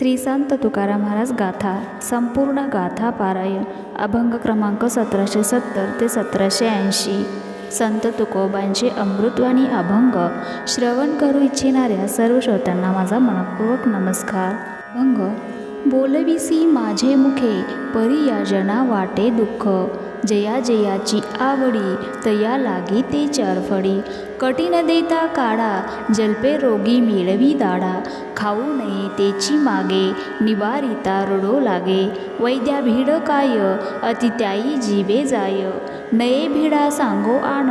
श्री संत तुकाराम महाराज गाथा संपूर्ण गाथा पारायण अभंग क्रमांक सतराशे सत्तर ते सतराशे ऐंशी. संत तुकोबांचे अमृतवाणी अभंग श्रवण करू इच्छिणाऱ्या सर्व श्रोत्यांना माझा मनपूर्वक नमस्कार. अभंग बोलविसी माझे मुखे परियाजना वाटे दुःख. जया जयाची आवडी तया लागी ते चारफडी कठीण देता काढा जल्पे रोगी मिळवी दाडा. खाऊ नये तेची मागे निवारिता रडो लागे. वैद्या भिड काय अतित्याई जीवे जाय. नये भिडा सांगो आण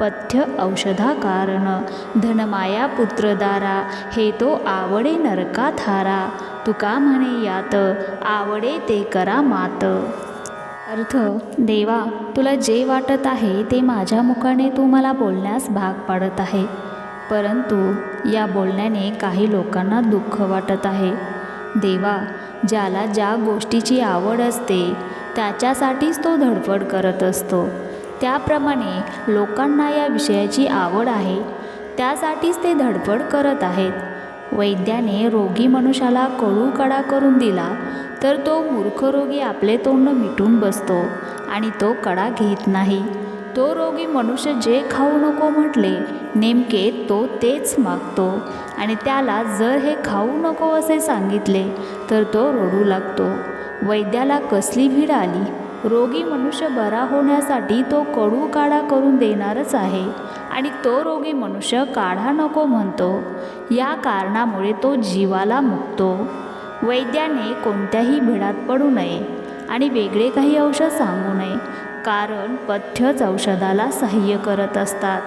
पथ्य औषधा कारण. धनमाया पुत्रदारा हे तो आवडे नरका थारा. तुका म्हणे यात आवडे ते करा मात. अर्थ देवा तुला जे वाटत आहे ते माझ्या मुखाने तू मला बोलण्यास भाग पाडत आहे. परंतु या बोलण्याने काही लोकांना दुःख वाटत आहे. देवा ज्याला ज्या गोष्टीची आवड असते त्याच्यासाठीच तो धडपड करत असतो. त्याप्रमाणे लोकांना या विषयाची आवड आहे. त्यासाठीच ते धडपड करत आहेत. वैद्याने रोगी मनुष्याला कडूकडा करून दिला तर तो मूर्ख रोगी आपले तोंड मिटून बसतो आणि तो कडा घेत नाही. तो रोगी मनुष्य जे खाऊ नको म्हटले नेमके तो तेच मागतो आणि त्याला जर हे खाऊ नको असे सांगितले तर तो रडू लागतो. वैद्याला कसली भीड आली? रोगी मनुष्य बरा होण्यासाठी तो कडू काढा करून देणारच आहे. आणि तो रोगी मनुष्य काढा नको म्हणतो. या कारणामुळे तो जीवाला मुकतो. वैद्याने कोणत्याही भिडात पडू नये आणि वेगळे काही औषध सांगू नये. कारण पथ्यच औषधाला सहाय्य करत असतात.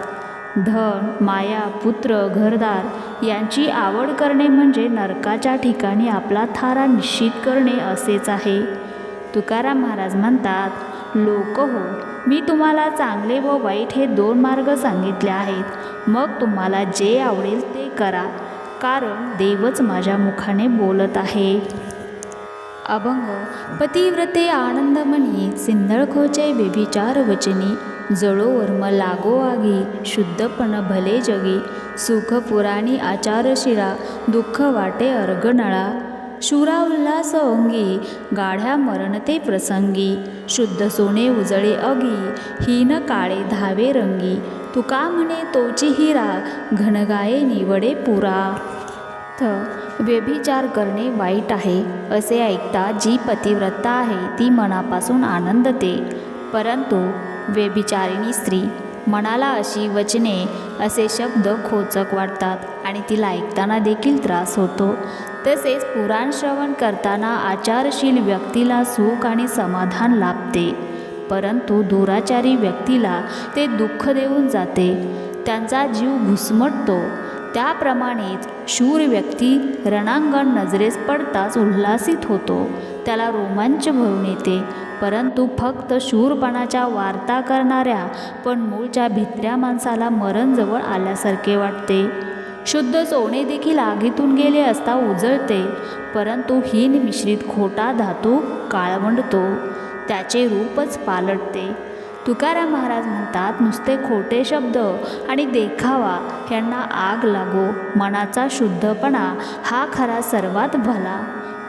धन माया पुत्र घरदार यांची आवड करणे म्हणजे नरकाच्या ठिकाणी आपला थारा निश्चित करणे असेच आहे. तुकाराम महाराज म्हणतात लोक हो मी तुम्हाला चांगले व वाईट हे दोन मार्ग सांगितले आहेत. मग तुम्हाला जे आवडेल ते करा कारण देवच माझ्या मुखाने बोलत आहे. अभंग पतिव्रते आनंदमणी सिंधळखोचे बेभिचार वचनी जळो वर्म लागो आगी शुद्धपण भले जगी सुख पुराणी आचारशिरा दुःख वाटे अर्गनळा शुरा उल्हास अंगी गाढ्या मरणते प्रसंगी शुद्ध सोने उजळे अगी हीन काळे धावे रंगी तुका म्हणे तोची हिरा घनगाये निवडे पुरा. थ व्यभिचार करणे वाईट आहे असे ऐकता जी पतिव्रता आहे ती मनापासून आनंदते. परंतु व्यभिचारिणी स्त्री मनाला अशी वचने असे शब्द खोचक वाटतात आणि तिला ऐकताना देखील त्रास होतो. तसेच पुराण श्रवण करताना आचारशील व्यक्तीला सुख आणि समाधान लाभते. परंतु दुराचारी व्यक्तीला ते दुःख देऊन जाते. त्यांचा जीव घुसमटतो. त्याप्रमाणेच शूर व्यक्ती रणांगण नजरेस पडताच उल्हासित होतो. त्याला रोमांच भरून येते. परंतु फक्त शूरपणाच्या वार्ता करणाऱ्या पण मूळच्या भित्र्या माणसाला मरणजवळ आल्यासारखे वाटते. शुद्ध सोने देखील आगीतून गेले असता उजळते परंतु हीन मिश्रित खोटा धातू काळवंडतो त्याचे रूपच पालटते. तुकाराम महाराज म्हणतात नुसते खोटे शब्द आणि देखावा यांना आग लागो मनाचा शुद्धपणा हा खरा सर्वात भला.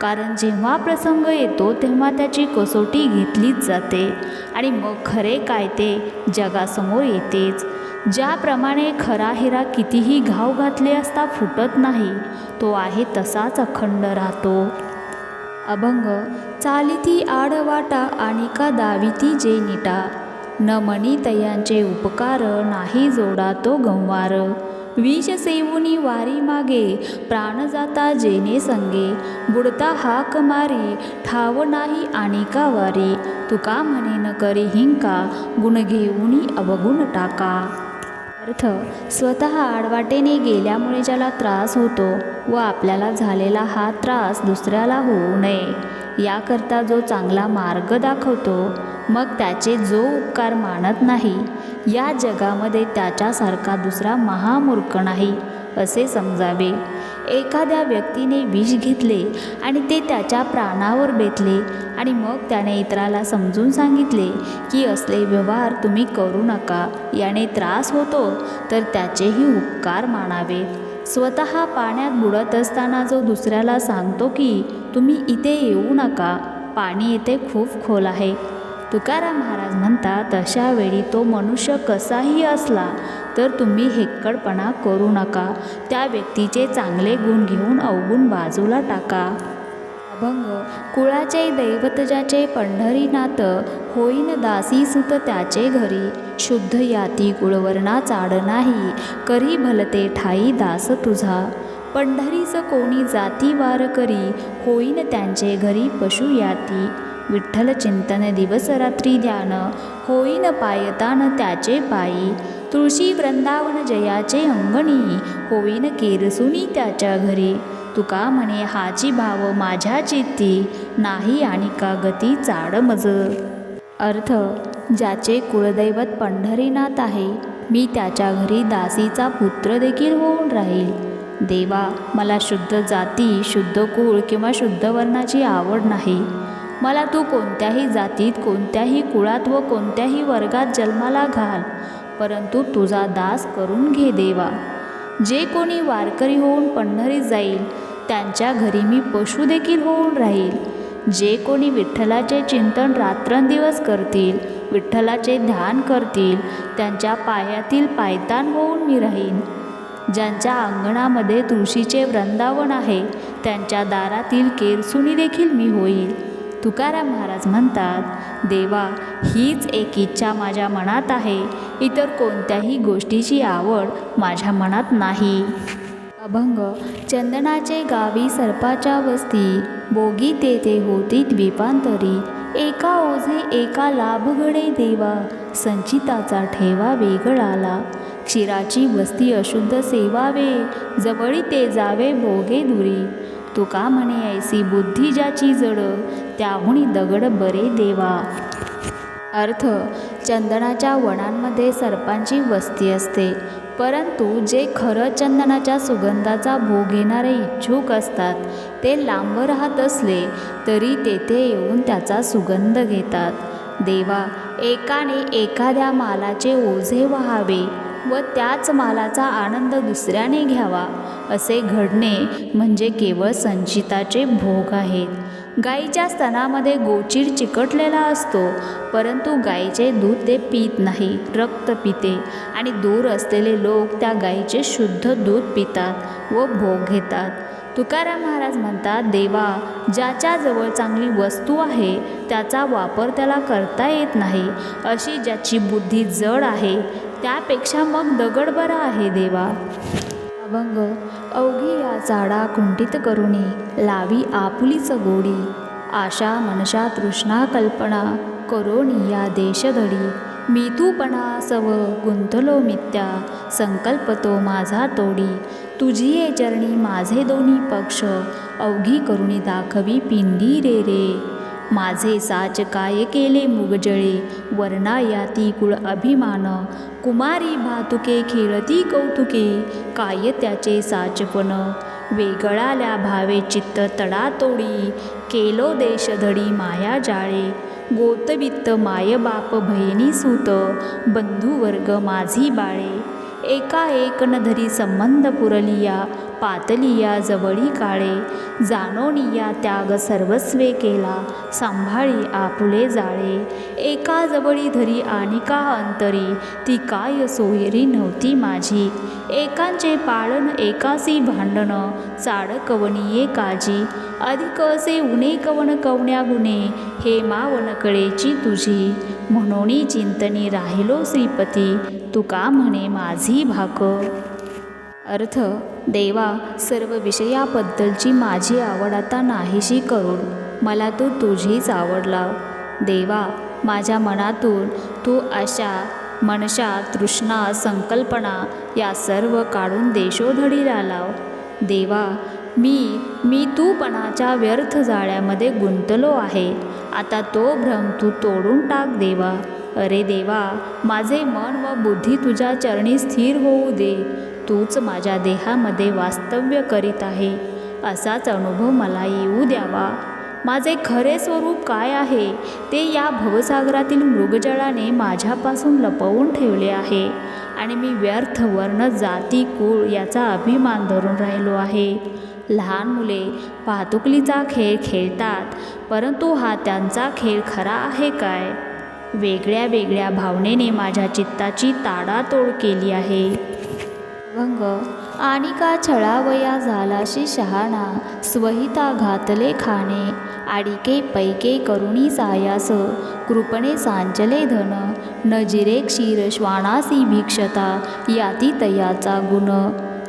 कारण जेव्हा प्रसंग येतो तेव्हा त्याची कसोटी घेतलीच जाते. आणि मग खरे काय ते? जगासमोर येतेच. ज्याप्रमाणे खरा हिरा कितीही घाव घातले असता फुटत नाही तो आहे तसाच अखंड राहतो. अभंग चालिती आडवाटा आणि का दाविती जे निटा? न मनी तयांचे उपकार नाही जोडा तो गंवार. विष सेवुनी वारी मागे प्राण जाता जेने संगे. बुडता हाक मारी ठाव नाही आणि का वारी तुका म्हणे न करी हिंका गुण घेऊनी अवगुण टाका. अर्थ स्वतः आडवाटेने गेल्यामुळे ज्याला त्रास होतो व आपल्याला झालेला हा त्रास दुसऱ्याला होऊ नये. याकरता जो चांगला मार्ग दाखवतो मग त्याचे जो उपकार मानत नाही या जगामध्ये त्याच्यासारखा दुसरा महामूर्ख नाही असे समजावे. एखाद्या व्यक्तीने विष घेतले आणि ते त्याच्या प्राणावर बेतले आणि मग त्याने इतराला समजून सांगितले की असले व्यवहार तुम्ही करू नका याने त्रास होतो तर त्याचेही उपकार मानावेत. स्वतः पाण्यात बुडत असताना जो दुसऱ्याला सांगतो की तुम्ही इथे येऊ नका पाणी इथे खूप खोल आहे. तुकाराम महाराज म्हणतात अशा वेळी तो मनुष्य कसाही असला तर तुम्ही हेक्कडपणा करू नका. त्या व्यक्तीचे चांगले गुण घेऊन अवगुण बाजूला टाका. अभंग कुळाचे दैवत ज्याचे पंढरीनाथ होईन दासी सुत त्याचे घरी. शुद्ध याती कुळवर्णा चाड नाही करी भलते ठाई दास तुझा. पंढरीस कोणी जाती वार करी होईन त्यांचे घरी पशु याती. विठ्ठल चिंतन दिवस रात्री ध्यान होईन पायतान त्याचे पायी. तुळशी वृंदावन जयाचे अंगणी होईन केरसुनी त्याच्या घरी. तुका म्हणे हाची भाव माझ्या चित्ती नाही आणि का गती चाड मज. अर्थ ज्याचे कुळदैवत पंढरीनाथ आहे मी त्याच्या घरी दासीचा पुत्र देखील होऊन राहील. देवा मला शुद्ध जाती शुद्ध कुळ किंवा शुद्ध वर्णाची आवड नाही. मला तू कोणत्याही जातीत कोणत्याही कुळात व कोणत्याही वर्गात जन्माला घाल परंतु तुझा दास करून घे देवा. जे कोणी वारकरी होऊन पंढरीत जाईल त्यांच्या घरी मी पशुदेखील होऊन राहील. जे कोणी विठ्ठलाचे चिंतन रात्रंदिवस करतील विठ्ठलाचे ध्यान करतील त्यांच्या पायातील पायतान होऊन मी राहीन. ज्यांच्या अंगणामध्ये तुळशीचे वृंदावन आहे त्यांच्या दारातील केरसुणी देखील मी होईल. तुकाराम महाराज म्हणतात देवा हीच एक इच्छा माझ्या मनात आहे. इतर कोणत्याही गोष्टीची आवड माझ्या मनात नाही. अभंग चंदनाचे गावी सर्पाच्या वस्ती बोगी तेथे होती द्वीपांतरी. एका ओझे एका लाभगडे देवा संचिताचा ठेवा वेगळाला. क्षीराची वस्ती अशुद्ध सेवावे जवळी ते जावे भोगे दुरी. तुका म्हणे ऐसी बुद्धी ज्याची जड? त्याहुणी दगड बरे देवा. अर्थ चंदनाच्या वनांमध्ये सर्पांची वस्ती असते. परंतु जे खरं चंदनाच्या सुगंधाचा भोग घेणारे इच्छुक असतात ते लांब राहत असले तरी तेथे येऊन त्याचा सुगंध घेतात. देवा एकाने एखाद्या मालाचे ओझे व्हावे व त्याच मालाचा आनंद दुसऱ्याने घ्यावा. असे घडणे म्हणजे केवळ संचिताचे भोग आहेत. गाईच्या स्तनामध्ये गोचीर चिकटलेला असतो परंतु गाईचे दूध ते पित नाही रक्त पिते आणि दूर असलेले लोक त्या गाईचे शुद्ध दूध पितात व भोग घेतात. तुकाराम महाराज म्हणतात देवा ज्याच्याजवळ चांगली वस्तू आहे त्याचा वापर त्याला करता येत नाही. अशी ज्याची बुद्धी जड आहे त्यापेक्षा मग दगड बरा आहे देवा. अभंग अवघी या झाडा कुंठित करुणी लावी आपुलीच गोडी. आशा मनशा तृष्णा कल्पना करोणी या देशधडी. मी तूपणा सव गुंतलो मित्या संकल्प तो माझा तोडी. तुझी ये चरणी माझे दोन्ही पक्ष अवघी करुणी दाखवी पिंडी रे रे. माझे साच काय केले मुगजळे वर्णा याती कुळ अभिमान. कुमारी भातुके खेळती कौतुके काय त्याचे साचपण. वेगळाल्या भावे चित्त तडातोडी केलो देशधडी माया जाळे. गोतवित्त माय बाप बहिणी सूत बंधुवर्ग माझी बाळे. एकाएक न धरी संबंध पुरलिया पातलिया जवळी काळे. जाणोनिया त्याग सर्वस्वे केला. सांभाळी आपुले जाळे. एका जवळी धरी आणि का अंतरी? ती काय सोयरी नव्हती माझी. एकांचे पाळण एकासी भांडणं. चाड कवणीये काजी. अधिक असे उणे कवन कवण्या गुणे. हे मावन कळेची तुझी. म्हणोनी चिंतनी राहिलो श्रीपती. तुका म्हणे माझी भाक. अर्थ देवा सर्व विषयाबद्दलची माझी आवड आता नाहीशी करून मला तू तुझीच आवड लाव. देवा माझ्या मनातून तू आशा मनशा तृष्णा संकल्पना या सर्व काढून देशोधडीला लाव. देवा मी मी तूपणाच्या व्यर्थ जाळ्यामध्ये गुंतलो आहे. आता तो भ्रम तू तोडून टाक देवा. अरे देवा माझे मन व बुद्धी तुझ्या चरणी स्थिर होऊ दे. तूच माझ्या देहामध्ये वास्तव्य करीत आहे. असाच अनुभव मला येऊ द्यावा. माझे खरे स्वरूप काय आहे? ते या भवसागरातील मृगजळाने माझ्यापासून लपवून ठेवले आहे आणि मी व्यर्थ वर्ण जाती कुळ याचा अभिमान धरून राहिलो आहे. लहान मुले वाहतुकलीचा खेळ खेळतात परंतु हा त्यांचा खेळ खरा आहे काय? वेगळ्या वेगळ्या भावनेने माझ्या चित्ताची ताडातोड केली आहे. भंग आणि का छळावया झालाशी शहाणा स्वहिता घातले खाणे आडिके पैके करुणी सायास कृपणे सांचले धन नजिरे क्षीर श्वानासी भिक्षता याती तयाचा गुण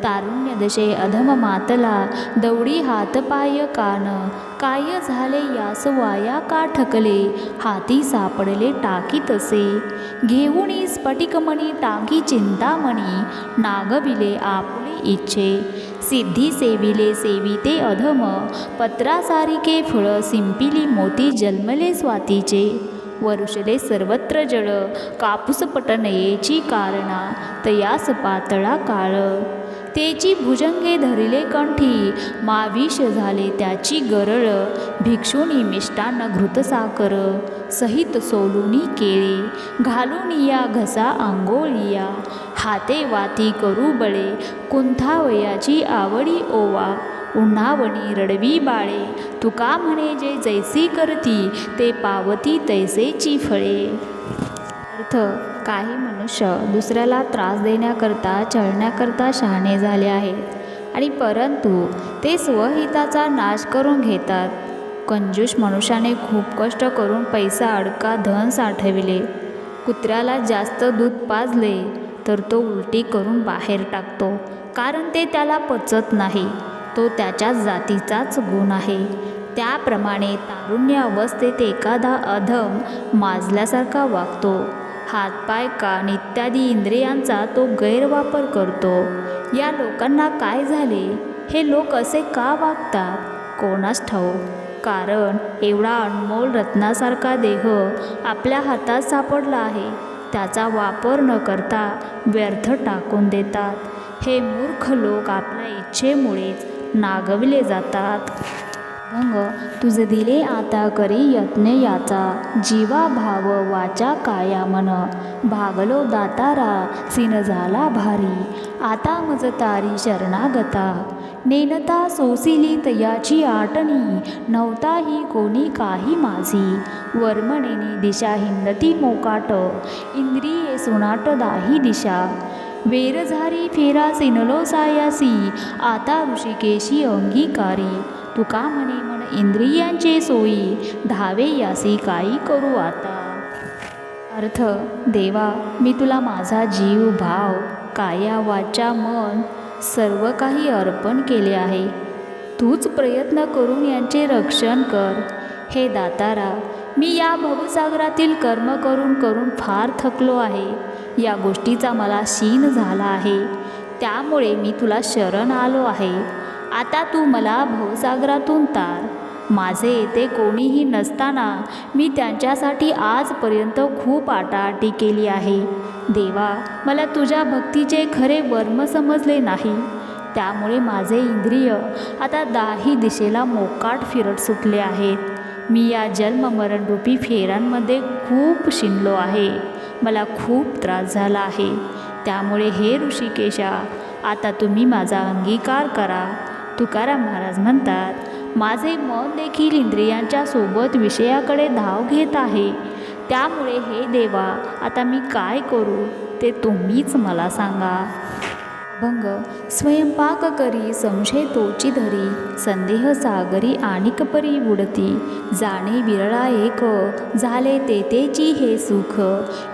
तारुण्य दशे अधम मातला दौडी हातपाय कान. काय झाले यास वाया का ठकले हाती सापडले टाकी तसे. घेऊनी स्फटिकमणी टाकी चिंतामणी नागविले आपले इच्छे. सिद्धी सेविले सेविते अधम पत्रासारिके फळ सिंपिली मोती जन्मले स्वातीचे. वरुषले सर्वत्र जळ कापूस पटनयेची कारणा तयास पातळा काळ. तेची भुजंगे धरिले कंठी. माविष झाले त्याची गरळ. भिक्षुणी मिष्टान्न घृतसाकर सहित सोलुनी केळे. घालून या घसा आंघोळिया. हाते वाती करू बळे. कुंथावयाची आवडी ओवा. उन्हावणी रडवी बाळे. तुका म्हणे जे जैसी करती ते पावती तैसेची फळे. अर्थ काही मनुष्य दुसऱ्याला त्रास देण्याकरता चढण्याकरता शहाणे झाले आहेत. आणि परंतु ते स्वहिताचा नाश करून घेतात. कंजूष मनुष्याने खूप कष्ट करून पैसा अडका धन साठविले. कुत्र्याला जास्त दूध पाजले तर तो उलटी करून बाहेर टाकतो कारण ते त्याला पचत नाही. तो त्याच्या जातीचाच गुण आहे. त्याप्रमाणे तारुण्य अवस्थेत एखादा अधम माजल्यासारखा वागतो. हातपाय कान इत्यादी इंद्रियांचा तो गैरवापर करतो. या लोकांना काय झाले? हे लोक असे का वागतात? कोणास ठाऊक. कारण एवढा अनमोल रत्नासारखा देह आपल्या हातात सापडला आहे. त्याचा वापर न करता व्यर्थ टाकून देतात. हे मूर्ख लोक आपल्या इच्छेमुळेच नागविले जातात. अभंग तुझे दिले आता करी यत्न याचा. जीवा भाव वाचा काया मन. भागलो दातारा सिन झाला भारी. आता मज तारी शरणागता. नेनता सोसिली तयाची आटणी. नव्हताही कोणी काही माझी. वर्मणेने दिशा हिंदती मोकाट. इंद्रिये सुनाट दाही दिशा. वेरझारी फेरा सिनलो सायासी. आता ऋषिकेशी अंगीकारी. तुका म्हणे म्हण इंद्रियांचे सोयी धावे यासी काही करू आता. अर्थ देवा मी तुला माझा जीव भाव काया वाचा मन सर्व काही अर्पण केले आहे. तूच प्रयत्न करून यांचे रक्षण कर. हे दातारा मी या भवसागरातील कर्म करून करून फार थकलो आहे. या गोष्टीचा मला शीन झाला आहे. त्यामुळे मी तुला शरण आलो आहे. आता तू मला भवसागरातून तार. माझे येथे कोणीही नसताना मी त्यांच्यासाठी आजपर्यंत खूप आटाआटी केली आहे. देवा मला तुझ्या भक्तीचे खरे वर्म समजले नाही. त्यामुळे माझे इंद्रिय आता दाही दिशेला मोकाट फिरत सुटले आहेत. मी या जन्ममरणरूपी फेऱ्यांमध्ये खूप शिनलो आहे. मला खूप त्रास झाला आहे. त्यामुळे हे ऋषिकेशा आता तुम्ही माझा अंगीकार करा. तुकाराम महाराज म्हणतात माझे मन देखील इंद्रियांच्या सोबत विषयाकडे धाव घेत आहे. त्यामुळे हे देवा आता मी काय करू ते तुम्हीच मला सांगा. भंग स्वयंपाक करी संशय तोची धरी संदेह सागरी आणिक परी बुडती जाणे विरळा एक झाले तेतेची हे सुख.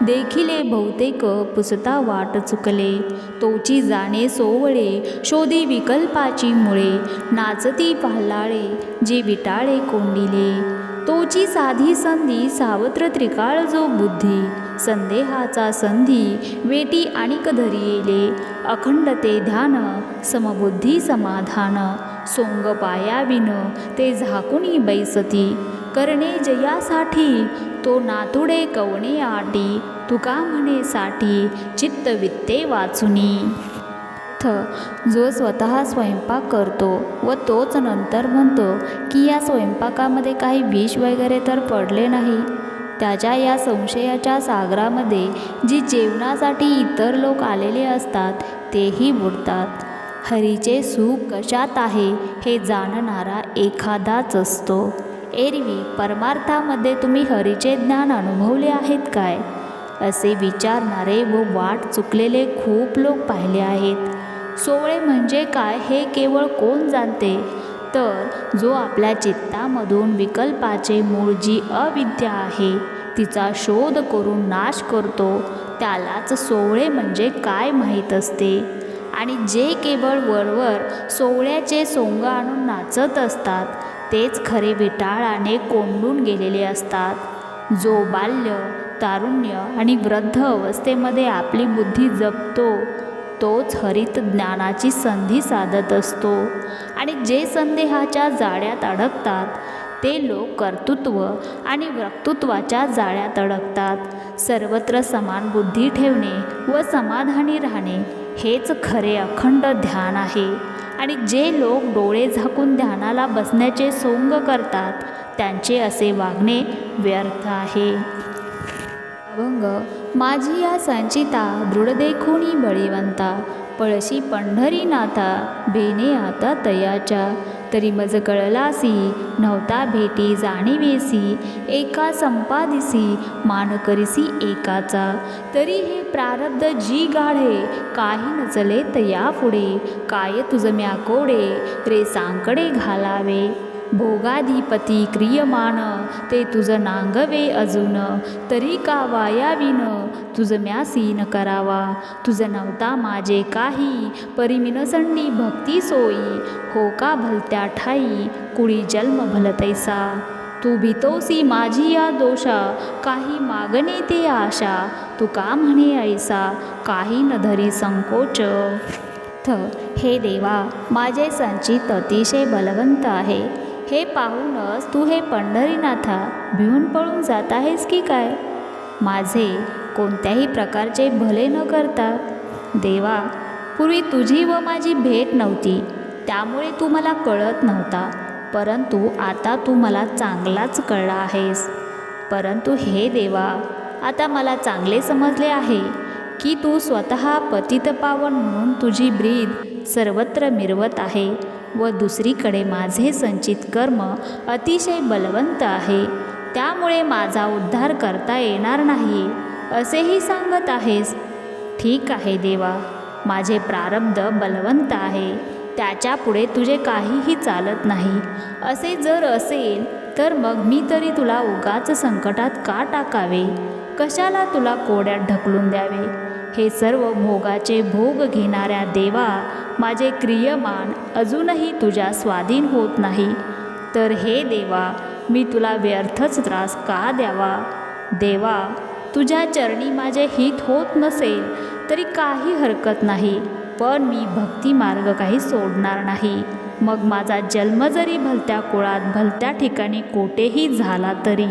देखिले बहुतेक पुसता वाट चुकले. तोची जाणे सोवळे शोधी विकल्पाची मुळे. नाचती पाहलाळे जे विटाळे कोंडिले. तोची साधी संधी सावत्र त्रिकाळ जो बुद्धी संदेहाचा संधी वेटी आणिक धरियेले अखंडते ध्यान समबुद्धी समाधान सोंग पायाविन ते झाकुनी बैसती. करणे जयासाठी तो नातुडे कवणे आटी तुका म्हणे साठी चित्तवित्ते वाचुनी. थ जो स्वतः स्वयंपाक करतो व तोच नंतर म्हणतो की या स्वयंपाकामध्ये काही विष वगैरे तर पडले नाही. त्याच्या या संशयाच्या सागरामध्ये जी जेवणासाठी इतर लोक आलेले असतात तेही बुडतात. हरीचे सुख कशात आहे हे जाणणारा एखादाच असतो. एरवी परमार्थामध्ये तुम्ही हरीचे ज्ञान अनुभवले आहेत काय? असे विचारणारे व वाट चुकलेले खूप लोक पाहिले आहेत. सोवळे म्हणजे काय हे केवळ कोण जाणते? तर जो आपल्या चित्तामधून विकल्पाचे मूळ जी अविद्या आहे तिचा शोध करून नाश करतो त्यालाच सोवळे म्हणजे काय माहीत असते? आणि जे केवळ वरवर सोवळ्याचे सोंग आणून नाचत असतात तेच खरे विटाळाने कोंडून गेलेले असतात. जो बाल्य तारुण्य आणि वृद्ध अवस्थेमध्ये आपली बुद्धी जपतो तोच हरित ज्ञानाची संधी साधत असतो. आणि जे संदेहाच्या जाळ्यात अडकतात ते लोक कर्तृत्व आणि वक्तृत्वाच्या जाळ्यात अडकतात. सर्वत्र समान बुद्धी ठेवणे व समाधानी राहणे हेच खरे अखंड ध्यान आहे. आणि जे लोक डोळे झाकून ध्यानाला बसण्याचे सोंग करतात त्यांचे असे वागणे व्यर्थ आहे. अभंग माझी या संचिता दृढ देखुनी बळीवंता. पळशी पंढरी नाथा बेने आता तयाच्या. तरी मज कळलासी नव्हता भेटी जाणीवेसी. एका संपादिसी मान करिसी एकाचा. तरी हे प्रारब्ध जी गाढे काही नचले तया पुढे. काय तुझम्या कोडे रे सांकडे घालावे. भोगाधिपती क्रियमान ते तुझं नांगवे अजून. तरी का वायाविन तुझं म्यासीन करावा. तुझं नव्हता माझे काही. परिमिनसंडी भक्ती सोयी. हो का भलत्या ठाई? कुळी जन्म भलतैसा तू भीतोसी माझी या दोषा. काही मागणे ते आशा. तू का म्हणे ऐसा? काही न धरी संकोच. थ हे देवा माझे संचित अतिशय बलवंत आहे. हे पाहूनच तू हे पंढरीनाथा भिवून पळून जात आहेस की काय? माझे कोणत्याही प्रकारचे भले न करता. देवा पूर्वी तुझी व माझी भेट नव्हती. त्यामुळे तू मला कळत नव्हता. परंतु आता तू मला चांगलाच कळला आहेस. परंतु हे देवा आता मला चांगले समजले आहे की तू स्वतः पतितपावन म्हणून तुझी ब्रीद सर्वत्र मिरवत आहे. व दुसरीकडे माझे संचित कर्म अतिशय बलवंत आहे. त्यामुळे माझा उद्धार करता येणार नाही असेही सांगत आहेस. ठीक आहे देवा माझे प्रारब्ध बलवंत आहे. त्याच्यापुढे तुझे काहीही चालत नाही. असे जर असेल तर मग मी तरी तुला उगाच संकटात का टाकावे? कशाला तुला कोड्यात ढकलून द्यावे? हे सर्व भोगाचे भोग घेणाऱ्या देवा माझे क्रियमान अजूनही तुझ्या स्वाधीन होत नाही. तर हे देवा मी तुला व्यर्थच त्रास का द्यावा? देवा तुझ्या चरणी माझे हित होत नसेल तरी काही हरकत नाही. पण मी भक्ती मार्ग काही सोडणार नाही. मग माझा जन्म जरी भलत्या कुळात भलत्या ठिकाणी कोठेही झाला तरी